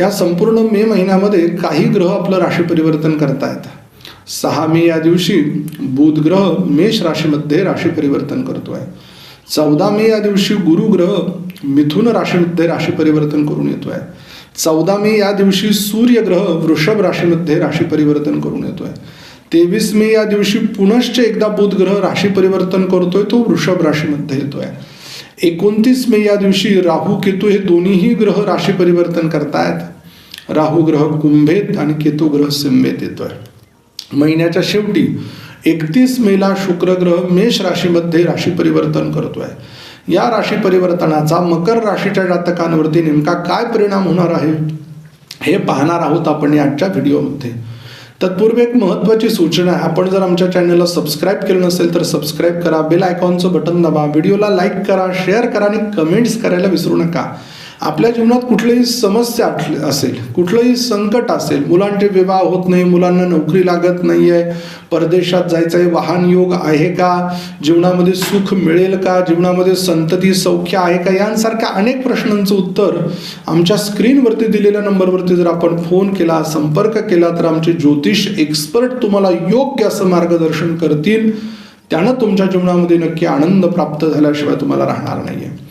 या संपूर्ण मे महिन्यामध्ये काही ग्रह आपलं राशी परिवर्तन करतायत. सहा मे या दिवशी बुध ग्रह मेष राशीमध्ये राशी परिवर्तन करतोय. चौदा मे या दिवशी गुरु ग्रह मिथुन राशीमध्ये राशी परिवर्तन करून येतोय. चौदा मे या दिवशी सूर्य ग्रह वृषभ राशीमध्ये राशी परिवर्तन करून येतोय. तेवीस मे या दिवशी पुनश्च एकदा बुध ग्रह राशी परिवर्तन करतोय तो वृषभ राशीमध्ये येतोय. एकोणतीस मे या दिवशी राहू केतू हे दोन्हीही ग्रह राशी परिवर्तन करतायत. राहू ग्रह कुंभेत आणि केतू ग्रह सिंबेत येतोय. महिन्याच्या शेवटी एकतीस मेला शुक्र ग्रह मेष राशीमध्ये राशी परिवर्तन करतोय. या राशी परिवर्तनाचा मकर राशीच्या जातकांवरती नेमका काय परिणाम होणार आहे हे पाहणार आहोत आपण या आजच्या व्हिडिओमध्ये. तत्पूर्वी एक महत्त्वाची सूचना आहे. आपण जर आमच्या चॅनलला सबस्क्राईब केलं नसेल तर सबस्क्राईब करा. बेल आयकॉनचं बटन दाबा. व्हिडिओला लाईक करा शेअर करा आणि कमेंट्स करायला विसरू नका. आपल्या जीवनात कुठलीही समस्या असेल कुठलंही संकट असेल मुलांचे विवाह होत नाही मुलांना नोकरी लागत नाही आहे परदेशात जायचं आहे वाहन योग आहे का? जीवनामध्ये सुख मिळेल का? जीवनामध्ये संतती सौख्य आहे का? यांसारख्या अनेक प्रश्नांचं उत्तर आमच्या स्क्रीनवरती दिलेल्या नंबरवरती जर आपण फोन केला संपर्क केला तर आमचे ज्योतिष एक्सपर्ट तुम्हाला योग्य असं मार्गदर्शन करतील. त्यानं तुमच्या जीवनामध्ये नक्की आनंद प्राप्त झाल्याशिवाय तुम्हाला राहणार नाही आहे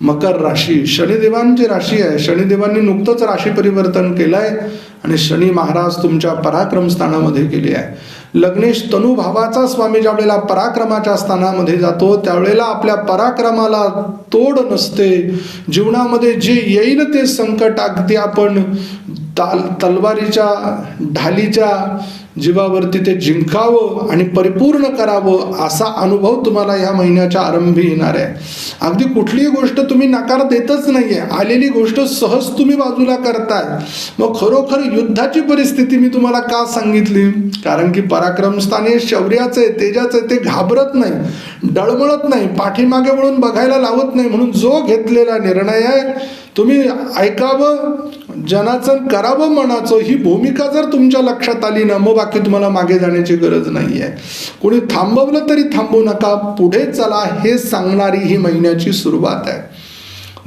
मकर राशी. शनिदेवांची राशी आहे. शनिदेवांनी नुकतंच राशी परिवर्तन केलं आहे आणि शनी महाराज तुमच्या पराक्रम स्थानामध्ये गेले आहे. लग्नेश तनुभावाचा स्वामी ज्यावेळेला पराक्रमाच्या स्थानामध्ये जातो त्यावेळेला आपल्या पराक्रमाला तोड नसते. जीवनामध्ये जे येईल ते संकट अगदी आपण ताल तलवारीच्या ढालीच्या जीवावरती ते जिंकावं आणि परिपूर्ण करावं असा अनुभव तुम्हाला या महिन्याच्या आरंभी येणार आहे. अगदी कुठलीही गोष्ट तुम्ही नकार देतच नाही आहे आलेली गोष्ट सहज तुम्ही बाजूला करताय. मग खरोखर युद्धाची परिस्थिती मी तुम्हाला का सांगितली? कारण की पराक्रमस्थाने हे शौर्याचं आहे तेजाचं आहे ते घाबरत नाही डळमळत नाही पाठीमागे वळून बघायला लावत नाही म्हणून जो घेतलेला निर्णय आहे तुम्ही ऐकावं? जनाचं करावं म्हणाचं ही भूमिका जर तुमच्या लक्षात आली ना मग बाकी तुम्हाला मागे जाण्याची गरज नाही आहे कोणी थांबवलं तरी थांबू नका पुढे चला हे सांगणारी ही महिन्याची सुरुवात आहे.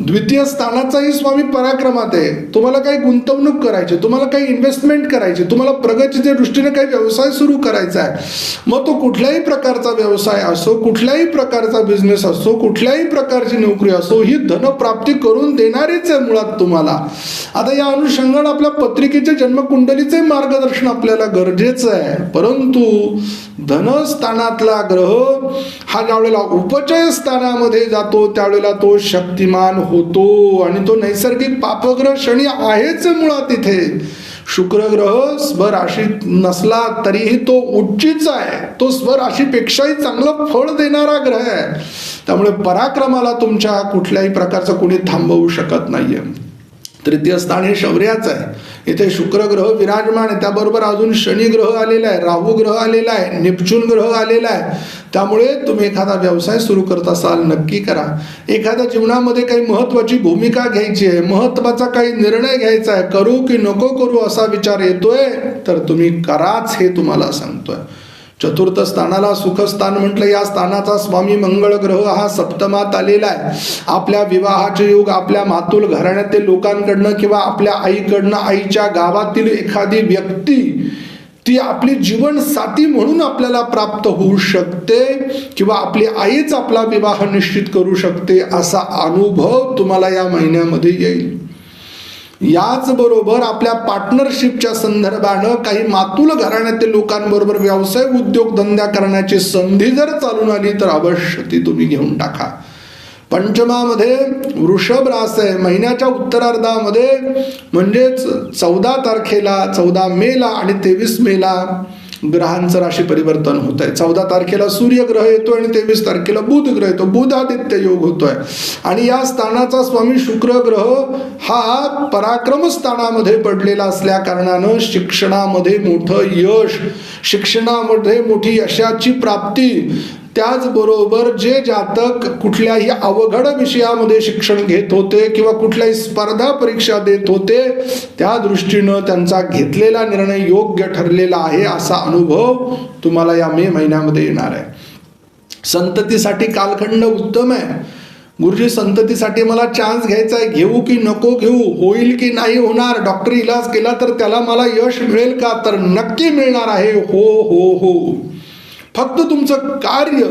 द्वितीय स्थानाचाही स्वामी पराक्रमात आहे. तुम्हाला काही गुंतवणूक करायची तुम्हाला काही इन्व्हेस्टमेंट करायची तुम्हाला प्रगतीच्या दृष्टीने काही व्यवसाय सुरू करायचा आहे. मग तो कुठल्याही प्रकारचा व्यवसाय असो कुठल्याही प्रकारचा बिझनेस असो कुठल्याही प्रकारची नोकरी असो ही धनप्राप्ती करून देणारीच आहे मुळात तुम्हाला. आता या अनुषंगाने आपल्या पत्रिकेच्या जन्मकुंडलीचे मार्गदर्शन आपल्याला गरजेचं आहे. परंतु धनस्थानातला ग्रह हा ज्यावेळेला उपचय स्थानामध्ये जातो त्यावेळेला तो शक्तिमान होतो. आणि तो नैसर्गिक पापग्रह शनी आहेच मुळात तिथे शुक्र ग्रह स्वराशीत नसला तरीही तो उच्चीच आहे. तो स्वराशीपेक्षाही चांगलं फळ देणारा ग्रह आहे. त्यामुळे पराक्रमाला तुमच्या कुठल्याही प्रकारचं कोणी थांबवू शकत नाहीये. तृतीय स्थान हे शौर्याचं आहे. इथे शुक्र ग्रह विराजमान आहे. त्याबरोबर अजून शनी ग्रह आलेला आहे. राहू ग्रह आलेला आहे. निपचून ग्रह आलेला आहे. त्यामुळे तुम्ही एखादा व्यवसाय सुरू करत असाल नक्की करा. एखाद्या जीवनामध्ये काही महत्त्वाची भूमिका घ्यायची आहे महत्त्वाचा काही निर्णय घ्यायचा आहे करू की नको करू असा विचार येतोय तर तुम्ही कराच हे तुम्हाला सांगतोय. चतुर्थ स्थानाला सुखस्थान म्हटलं या स्थानाचा स्वामी मंगळ ग्रह हा सप्तमात आलेला आहे. आपल्या विवाहाचे योग आपल्या मातुल घराण्यातील लोकांकडनं किंवा आपल्या आईकडनं आईच्या गावातील एखादी व्यक्ती ती आपली जीवन साथी म्हणून आपल्याला प्राप्त होऊ शकते किंवा आपली आईच आपला विवाह निश्चित करू शकते असा अनुभव तुम्हाला या महिन्यामध्ये येईल. याचबरोबर आपल्या पार्टनरशिपच्या संदर्भानं काही मातुल घराण्यातील लोकांबरोबर व्यवसाय उद्योगधंद्या करण्याची संधी जर चालून आली तर अवश्य ती तुम्ही घेऊन टाका. पंचमामध्ये वृषभ रास आहे. महिन्याच्या उत्तरार्धामध्ये म्हणजेच चौदा तारखेला चौदा मेला आणि तेवीस मेला ग्रहांचं राशी परिवर्तन होत आहे चौदा तारखेला सूर्यग्रह येतो आणि तेवीस तारखेला बुध ग्रह येतो. बुधादित्य योग होतोय. आणि या स्थानाचा स्वामी शुक्र ग्रह हा पराक्रम स्थानामध्ये पडलेला असल्या कारणानं शिक्षणामध्ये मोठं यश शिक्षणामध्ये मोठी यशाची प्राप्ती त्याचबरोबर जे जातक कुठल्याही अवघड विषयामध्ये शिक्षण घेत होते किंवा कुठल्याही स्पर्धा परीक्षा देत होते त्या दृष्टीनं त्यांचा घेतलेला निर्णय योग्य ठरलेला आहे असा अनुभव तुम्हाला या मे महिन्यामध्ये येणार आहे. संततीसाठी कालखंड उत्तम आहे. गुरुजी संततीसाठी मला चान्स घ्यायचा आहे. घेऊ की नको घेऊ? होईल की नाही होणार? डॉक्टर इलाज केला तर त्याला मला यश मिळेल का? तर नक्की मिळणार आहे. हो हो हो. फक्त तुमचं कार्य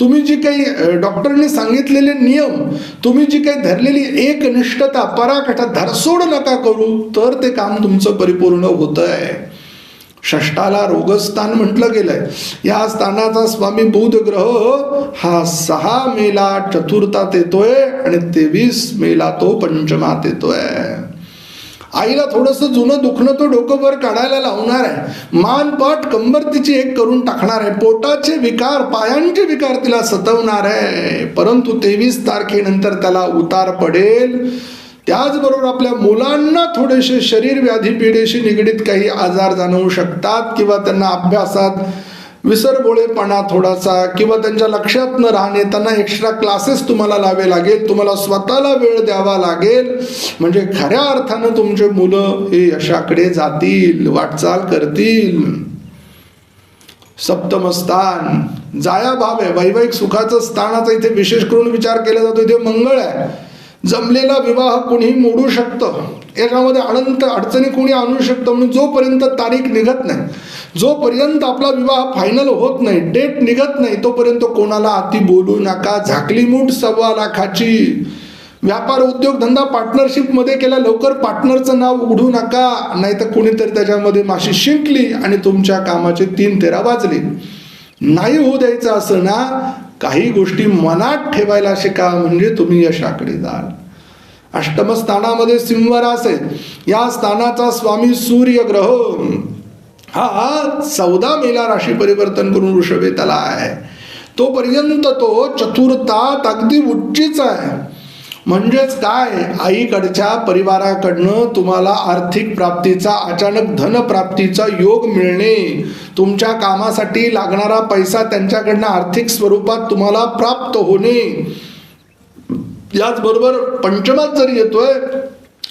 तुम्ही जी काही डॉक्टरने सांगितलेले नियम तुम्ही जी काही धरलेली एकनिष्ठता पराकठा धरसोड नका करू तर ते काम तुमचं परिपूर्ण होतं आहे षष्टाला रोगस्थान म्हटलं गेलंय. या स्थानाचा स्वामी बुध ग्रह हा सहा मेला चतुर्थात येतोय आणि तेवीस मेला तो पंचमात येतोय. आईला थोडंसं जुनं दुखणं तो डोकं वर काढायला लावणार आहे. मानपाट कंबर तिची एक करून टाकणार आहे. पोटाचे विकार पायांचे विकार तिला सतवणार आहे. परंतु तेवीस तारखेनंतर त्याला उतार पडेल. त्याचबरोबर आपल्या मुलांना थोडेसे शरीर व्याधी पिढीशी निगडीत काही आजार जाणवू शकतात किंवा त्यांना अभ्यासात विसरबोळेपणा थोडासा किंवा त्यांच्या लक्षात न राहणे त्यांना एक्स्ट्रा क्लासेस तुम्हाला लावे लागेल तुम्हाला स्वतःला वेळ द्यावा लागेल. म्हणजे खऱ्या अर्थानं तुमचे मुलं हे यशाकडे जातील वाटचाल करतील. सप्तम स्थान जाया भाव आहे. वैवाहिक सुखाचं स्थानाचा इथे विशेष करून विचार केला जातो. इथे मंगळ आहे. जमलेला विवाह कुणीही मोडू शकतं. याच्यामध्ये अनंत अडचणी कोणी आणू शकतं म्हणून जोपर्यंत तारीख निघत नाही जोपर्यंत आपला विवाह फायनल होत नाही डेट निघत नाही तोपर्यंत कोणाला अति बोलू नका झाकली मूठ सव्वा लाखाची. व्यापार उद्योग धंदा पार्टनरशिपमध्ये केला लवकर पार्टनरचं नाव उघडू नका. नाहीतर कोणीतरी त्याच्यामध्ये माशी शिंकली आणि तुमच्या कामाचे तीन तेरा वाजले. नाही होऊ द्यायचं असं ना काही गोष्टी मनात ठेवायला शिका म्हणजे तुम्ही यशाकडे जाल. अष्टम स्थानामध्ये सिंहरास आहे या स्थानाचा स्वामी सूर्य ग्रह हा चौदा मेला राशी परिवर्तन करून वृषभेताला आहे. तोपर्यंत तो चतुर्थात अगदी उच्चीच आहे. म्हणजेच काय? आईकडच्या परिवाराकडनं तुम्हाला आर्थिक प्राप्तीचा अचानक धनप्राप्तीचा योग मिळणे तुमच्या कामासाठी लागणारा पैसा त्यांच्याकडनं आर्थिक स्वरूपात तुम्हाला प्राप्त होणे. याचबरोबर पंचमात जर येतोय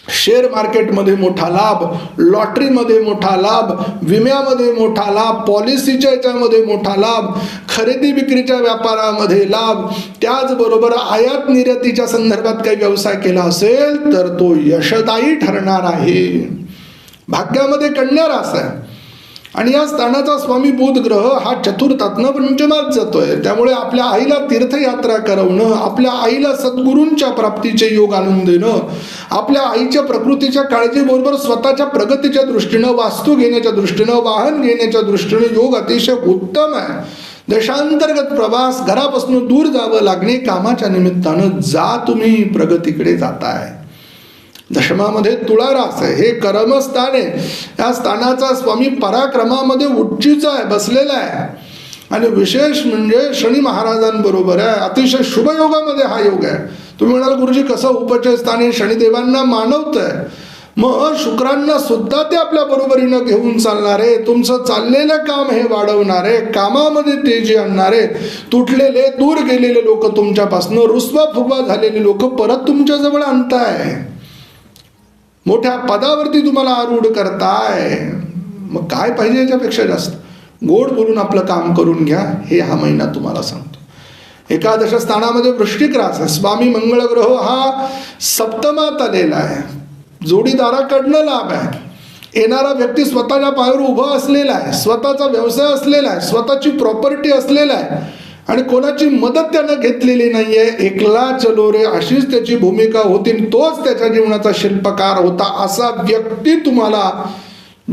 शेअर मार्केटमध्ये मोठा लाभ लॉटरीमध्ये मोठा लाभ विम्यामध्ये मोठा लाभ पॉलिसीच्या याच्यामध्ये मोठा लाभ खरेदी विक्रीच्या व्यापारामध्ये लाभ त्याचबरोबर आयात निर्यातीच्या संदर्भात काही व्यवसाय केला असेल तर तो यशदायी ठरणार आहे. भाग्यामध्ये कन्या रास आहे. आणि या स्थानाचा स्वामी बुधग्रह हा चतुर्थातनं पंचमात जातोय. त्यामुळे आपल्या आईला तीर्थयात्रा करवणं आपल्या आईला सद्गुरूंच्या प्राप्तीचे योग आणून देणं आपल्या आईच्या प्रकृतीच्या काळजीबरोबर स्वतःच्या प्रगतीच्या दृष्टीनं वास्तू घेण्याच्या दृष्टीनं वाहन घेण्याच्या दृष्टीनं योग अतिशय उत्तम आहे. देशांतर्गत प्रवास घरापासून दूर जावं लागणे कामाच्या निमित्तानं जा तुम्ही प्रगतीकडे जाताय. दशमामध्ये तुळारास आहे. हे कर्मस्थान आहे. या स्थानाचा स्वामी पराक्रमामध्ये उच्चीचा आहे बसलेला आहे. आणि विशेष म्हणजे शनी महाराजांबरोबर आहे. अतिशय शुभयोगामध्ये हा योग आहे. तुम्ही म्हणाल गुरुजी कसं उपचय स्थान शनिदेवांना मानवत आहे मग शुक्रांना सुद्धा ते आपल्या बरोबरीनं घेऊन चालणारे तुमचं चाललेलं काम हे वाढवणारे कामामध्ये तेजी आणणारे तुटलेले दूर गेलेले लोक तुमच्यापासनं रुसवा फुगवा झालेले लोक परत तुमच्याजवळ आणताय. मोठ्या पदावरती तुम्हाला आरूढ करताय. मग काय पाहिजे याच्यापेक्षा जास्त? गोड बोलून आपलं काम करून घ्या हे हा महिना तुम्हाला सांगतो. एकादश स्थानामध्ये वृष्टिक रास आहे. स्वामी मंगळग्रह हा सप्तमात आलेला आहे. जोडीदाराकडनं लाभ आहे. येणारा व्यक्ती स्वतःच्या पायावर उभा असलेला आहे. स्वतःचा व्यवसाय असलेला आहे. स्वतःची प्रॉपर्टी असलेला आहे. आणि कोणाची मदत त्यानं घेतलेली नाहीये एकला चलो रे अशीच त्याची भूमिका होती आणि तोच त्याच्या जीवनाचा शिल्पकार होता असा व्यक्ती तुम्हाला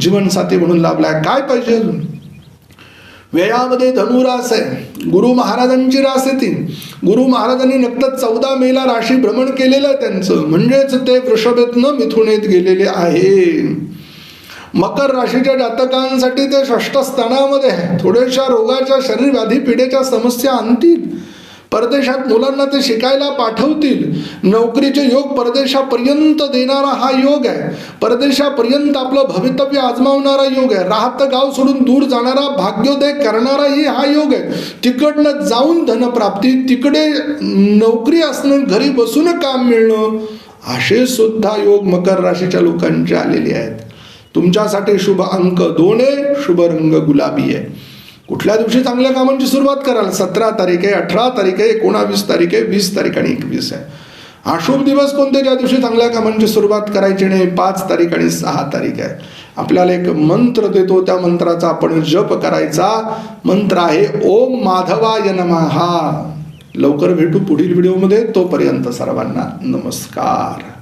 जीवनसाथी म्हणून लाभलाय. काय पाहिजे अजून? व्ययामध्ये धनुरास आहे. गुरु महाराजांची रास आहे ती. गुरु महाराजांनी नक्कीच चौदा मेला राशी भ्रमण केलेलं आहे त्यांचं. म्हणजेच ते वृषभेतनं मिथुनेत गेलेले आहे. मकर राशीच्या जातकांसाठी ते षष्ठ स्थानामध्ये आहे. थोड्याशा रोगाच्या शरीर व्याधी पिढेच्या समस्या आणतील. परदेशात मुलांना ते शिकायला पाठवतील. नोकरीचे योग परदेशापर्यंत देणारा हा योग आहे. परदेशापर्यंत आपलं भवितव्य आजमावणारा योग आहे. राहतं गाव सोडून दूर जाणारा भाग्योदय करणाराही हा योग आहे. तिकडनं जाऊन धनप्राप्ती तिकडे नोकरी असणं घरी बसून काम मिळणं असे सुद्धा योग मकर राशीच्या लोकांचे आलेले आहेत. तुमच्यासाठी शुभ अंक दोन आहे शुभ रंग गुलाबी आहे. कुठल्या दिवशी चांगल्या कामांची सुरुवात कराल? सतरा तारीख आहे अठरा तारीख आहे एकोणावीस तारीख आहे वीस तारीख आणि एकवीस आहे. अशुभ दिवस कोणते ज्या दिवशी चांगल्या कामांची सुरुवात करायची नाही? पाच तारीख आणि सहा तारीख आहे. आपल्याला एक मंत्र देतो त्या मंत्राचा आपण जप करायचा. मंत्र आहे ओम माधवाय नमहा लवकर भेटू पुढील व्हिडिओमध्ये. तोपर्यंत सर्वांना नमस्कार.